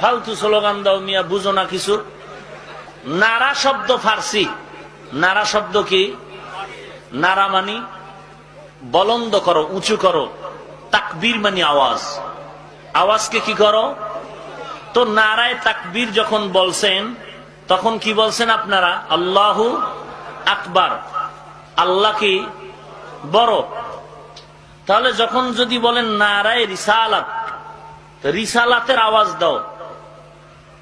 ফালতু স্লোগান দাও মিয়া, বুঝো না কিছু। নারা শব্দ ফার্সি। নারা শব্দ কি? নারা মানি। বলন্দ করো, উঁচু করো। তাকবীর মানি আওয়াজ। আওয়াজকে কি করো? তো নারায় তাকবীর যখন বলছেন তখন কি বলছেন আপনারা? আল্লাহু আকবার। আল্লাহ কি বড়? তাহলে যখন যদি বলেন নারায় রিসালাত, রিসালাতের আওয়াজ দাও।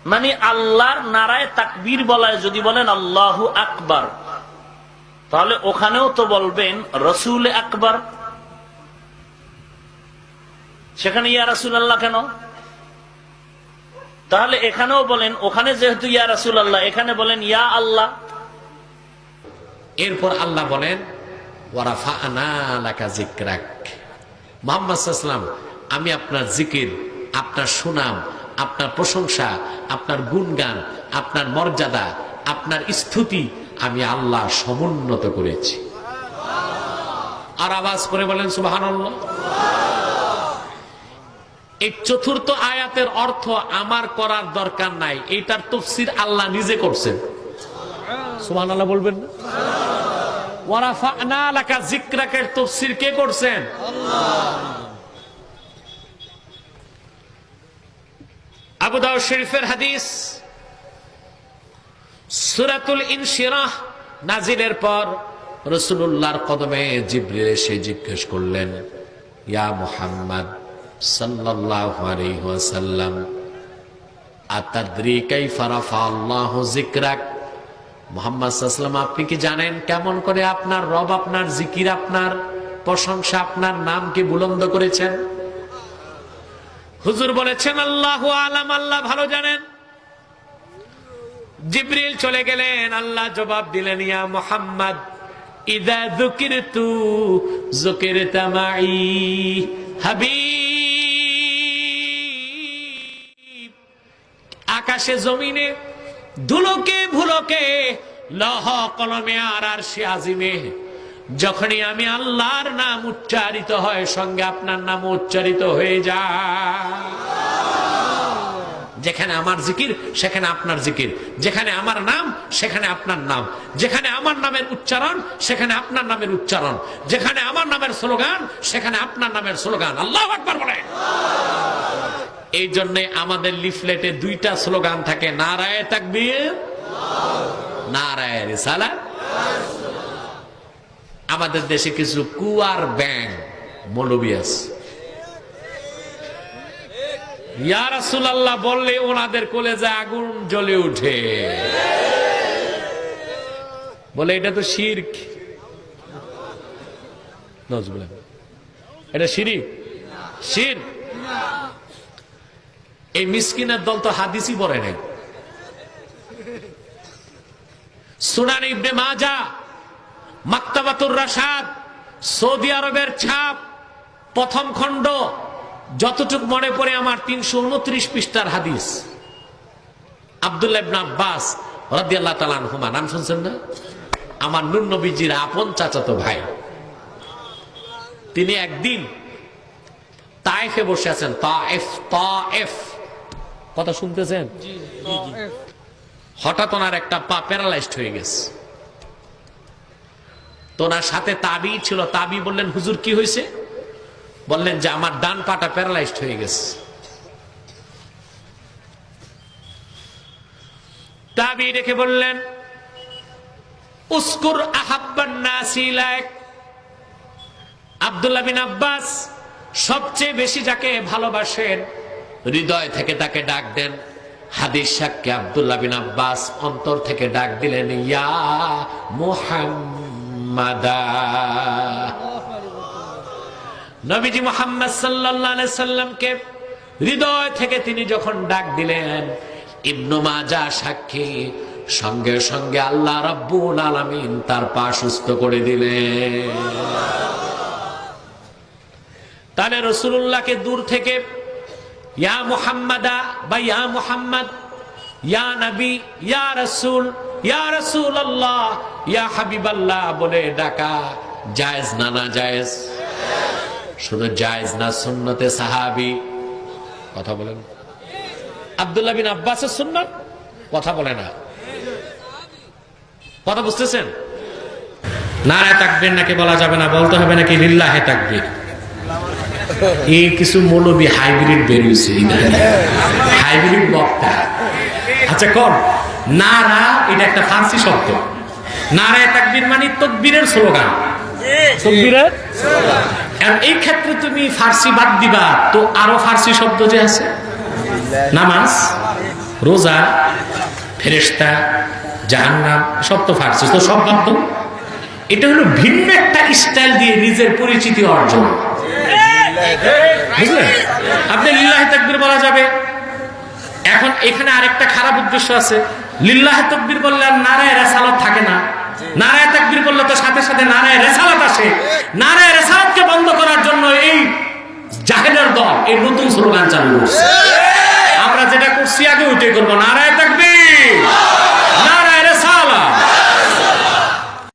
মানে আল্লাহর নারায় তাকবীর বলায় যদি বলেন আল্লাহু আকবার, তাহলে ওখানেও তো বলবেন রসুল আকবার। সেখানে ইয়া রাসুল আল্লাহ কেন? তাহলে এখানেও বলেন, ওখানে যেহেতু ইয়া রাসুল আল্লাহ এখানে বলেন, ইয়া আল্লাহ। এরপর আল্লাহ বলেন আমি আপনার জিকির, আপনার সুনাম, আপনার প্রশংসা, আপনার গুণগান, আপনার মর্যাদা, আপনার স্তুতি আমি আল্লাহ সমুন্নত করেছি। আর আওয়াজ করে বলেন সুবাহান এই চতুর্থ আয়াতের অর্থ আমার করার দরকার নাই। এইটার তফসির আল্লাহ নিজে করছেন। সুবহান আল্লাহ বলবেন না? কে করছেন? শরীফের হাদিস নাজিলের পর রাসূলুল্লাহর কদমে জিবরিল এসে জিজ্ঞেস করলেন, ইয়া মুহাম্মদ আপনি কি জানেন কেমন করে আপনার রব, আপনার জিকির, আপনার প্রশংসা, আপনার নামকে বুলন্দ করেছেন? হুজুর বলেছেন, আল্লাহ আলাম, আল্লাহ ভালো জানেন। জিব্রিল চলে গেলেন, আল্লাহ জবাব দিলেন, ইয়া মোহাম্মদ, ইদা জুকির তু জুকির তামাই হাবিব আকাশে, জমিনে, ধুলোকে, ভুলোকে, লহ কলমে আর আর সে আজিমে। যখনই আমি আল্লাহর নাম উচ্চারিত হয়, সঙ্গে আপনার নাম উচ্চারিত হয়ে যায়। যেখানে আমার জিকির, সেখানে আপনার জিকির। যেখানে আমার নাম, সেখানে আপনার নাম। যেখানে আমার নামের উচ্চারণ, সেখানে আপনার নামের উচ্চারণ। যেখানে আমার নামের স্লোগান, সেখানে আপনার নামের স্লোগান। আল্লাহ আকবার বলে এই জন্য আমাদের লিফলেটে দুইটা স্লোগান থাকে, নারায় তাকবীর, নারায় রিসালাত আমাদের দেশে কিছু কুয়ার ব্যাং মৌলবী আছে বললে ওনাদের কলেজে আগুন জ্বলে উঠে। বলে এটা তো শিরক। এটা শিরিক। শির। এই মিসকিনের দল তো হাদিসই পড়ে নাই। সুনান ইবনে মাজা মাক্তাবাতুর রাশাদ, সৌদি আরবের ছাপ, প্রথম খণ্ড, যতটুক মনে পড়ে আমার তিনশো উনত্রিশ পৃষ্ঠার হাদিস। আবদুল্লাহ ইবনে আব্বাস রাদিয়াল্লাহু তাআলা আনহুমা, নাম শুনছেন না? আমার নূর নবীজির আপন চাচাতো ভাই। তিনি একদিন তায়েফে বসে আছেন, তায়েফ তায়েফ। কথা শুনতেছেন? হঠাৎ ওনার একটা পা প্যারালাইজড হয়ে গেছে। তো ওনার সাথে তাবি ছিল তাবি বললেন হুজুর কি হয়েছে? বললেন যে আমার ডান পাটা প্যারালাইজড হয়ে গেছে। তাবি রেখে বললেন উস্কুর আহাব্বান নাসিলাক আব্দুল্লাহ বিন আব্বাস সবচেয়ে বেশি যাকে ভালোবাসেন হৃদয় থেকে তাকে ডাক দেন। হাদিস সাক্ষী আব্দুল্লাহ বিন আব্বাস অন্তর থেকে ডাক দিলেন, ইয়া মুহাম্মাদা। নবীজি মোহাম্মদ সাল্লাল্লাহু সাল্লামকে হৃদয় থেকে তিনি যখন ডাক দিলেন, ইবনু মাজা সাক্ষী সঙ্গে সঙ্গে আল্লাহ রাব্বুল আলামিন তার পা সুস্থ করে দিলেন। তাহলে রসুল্লাহকে দূর থেকে ইয়া মুহাম্মাদা বা ইয়া মুহাম্মদ, ইয়া নবী, ইয়া রসুল, ইয়া রাসূলুল্লাহ, ইয়া হাবিবাল্লাহ বলে ডাকা, জায়েজ না না জায়েজ? শুধু জায়েজ না সুন্নতে সাহাবি? কথা বলেন। আব্দুল্লাহ বিন আব্বাসের সুন্নত? কথা বলে না। কথা বুঝতেছেন? না নারায় তাকবীর নাকি বলা যাবে না, বলতে হবে নাকি লিল্লাহে তাকবীর? এই কিছু মৌলবী হাইব্রিড বেরিয়েছে হাইব্রিড বক্তা। আচ্ছা কর। নারা এটা একটা ফার্সি শব্দ। নারায় তাকবীর মানে তকবীরের স্লোগান। তকবীরের? এই ক্ষেত্রে তুমি ফার্সি বাদ দিবা তো আরও ফার্সি শব্দ যে আছে? নামাজ রোজা ফেরেস্তা জাহান্নাম সব তো ফার্সি। তো সব বাদ এটা হলো ভিন্ন একটা স্টাইল দিয়ে নিজের পরিচিতি অর্জন। বুঝলেন? আপনি লিল্লাহি তাকবীর বলা যাবে। এখন এখানে আরেকটা খারাপ উদ্দেশ্য আছে। লিল্লাহ তকবীর বললে আর নারায় রেসালত থাকে না। নারায় তাকবীর বললে তো সাথে সাথে নারায় রেসালত আসে। নারায় রেসালতকে বন্ধ করার জন্য এই জাহেলের দল, এই নতুন স্লোগান চালু করছে। আমরা যেটা করছি আগে ওইটাই করব। নারায়